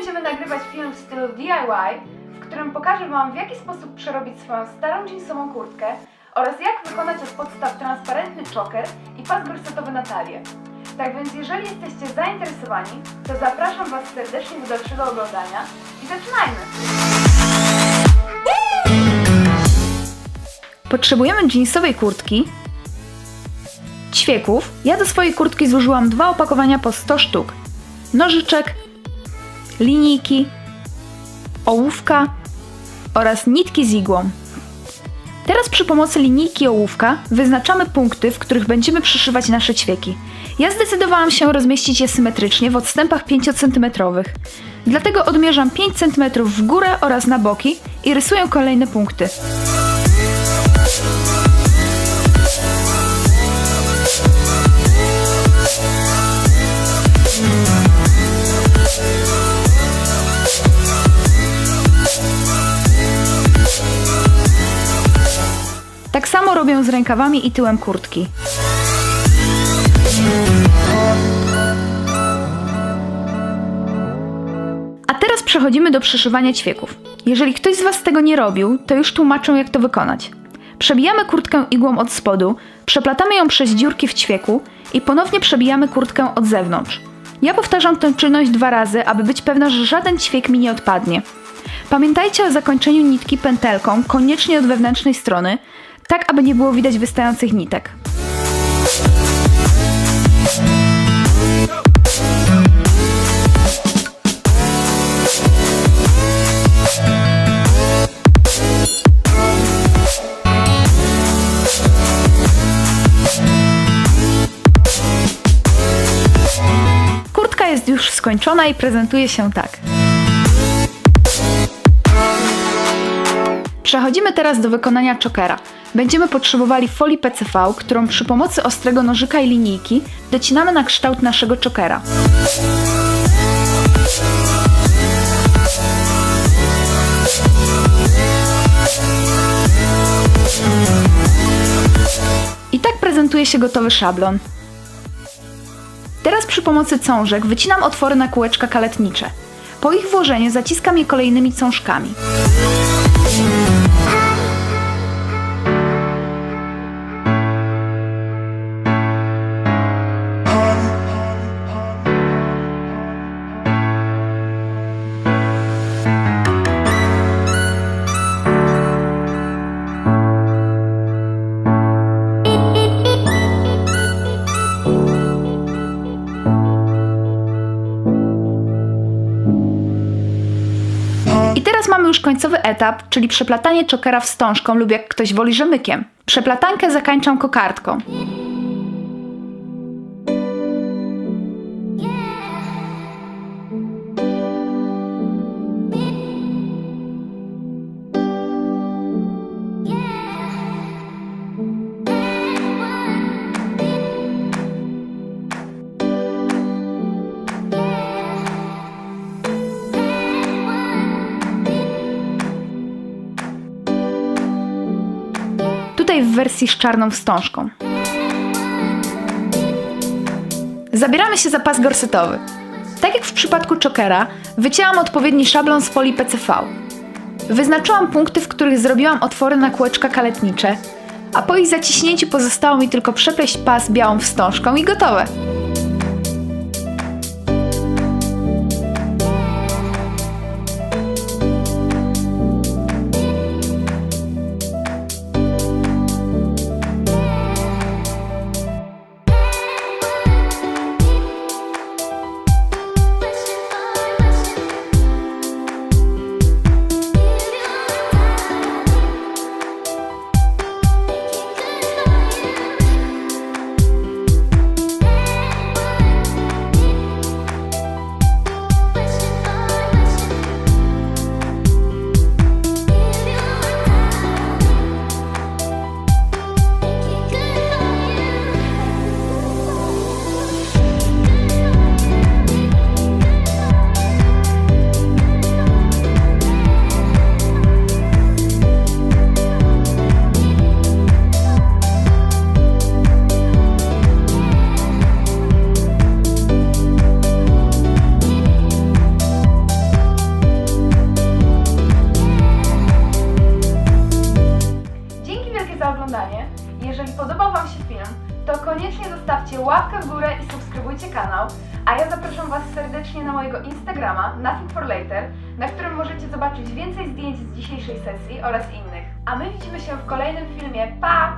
będziemy nagrywać film w stylu DIY, w którym pokażę Wam w jaki sposób przerobić swoją starą jeansową kurtkę oraz jak wykonać od podstaw transparentny choker i pas gorsetowy na talię. Tak więc jeżeli jesteście zainteresowani, to zapraszam Was serdecznie do dalszego oglądania i zaczynajmy! Potrzebujemy jeansowej kurtki, ćwieków. Ja do swojej kurtki zużyłam dwa opakowania po 100 sztuk. Nożyczek, linijki, ołówka oraz nitki z igłą. Teraz przy pomocy linijki ołówka wyznaczamy punkty, w których będziemy przyszywać nasze ćwieki. Ja zdecydowałam się rozmieścić je symetrycznie w odstępach 5 cm. Dlatego odmierzam 5 cm w górę oraz na boki i rysuję kolejne punkty. Robię z rękawami i tyłem kurtki. A teraz przechodzimy do przyszywania ćwieków. Jeżeli ktoś z Was tego nie robił, to już tłumaczę jak to wykonać. Przebijamy kurtkę igłą od spodu, przeplatamy ją przez dziurki w ćwieku i ponownie przebijamy kurtkę od zewnątrz. Ja powtarzam tę czynność dwa razy, aby być pewna, że żaden ćwiek mi nie odpadnie. Pamiętajcie o zakończeniu nitki pętelką, koniecznie od wewnętrznej strony, tak aby nie było widać wystających nitek. Kurtka jest już skończona i prezentuje się tak. Przechodzimy teraz do wykonania chokera. Będziemy potrzebowali folii PCV, którą przy pomocy ostrego nożyka i linijki docinamy na kształt naszego chokera. I tak prezentuje się gotowy szablon. Teraz przy pomocy cążek wycinam otwory na kółeczka kaletnicze. Po ich włożeniu zaciskam je kolejnymi cążkami. I już końcowy etap, czyli przeplatanie czokera wstążką lub jak ktoś woli rzemykiem. Przeplatankę zakańczam kokardką. W wersji z czarną wstążką. Zabieramy się za pas gorsetowy. Tak jak w przypadku chokera, wycięłam odpowiedni szablon z folii PCV. Wyznaczyłam punkty, w których zrobiłam otwory na kółeczka kaletnicze, a po ich zaciśnięciu pozostało mi tylko przepleść pas białą wstążką i gotowe. Jeżeli podobał Wam się film, to koniecznie zostawcie łapkę w górę i subskrybujcie kanał, a ja zapraszam Was serdecznie na mojego Instagrama Nothing for Later, na którym możecie zobaczyć więcej zdjęć z dzisiejszej sesji oraz innych. A my widzimy się w kolejnym filmie. Pa!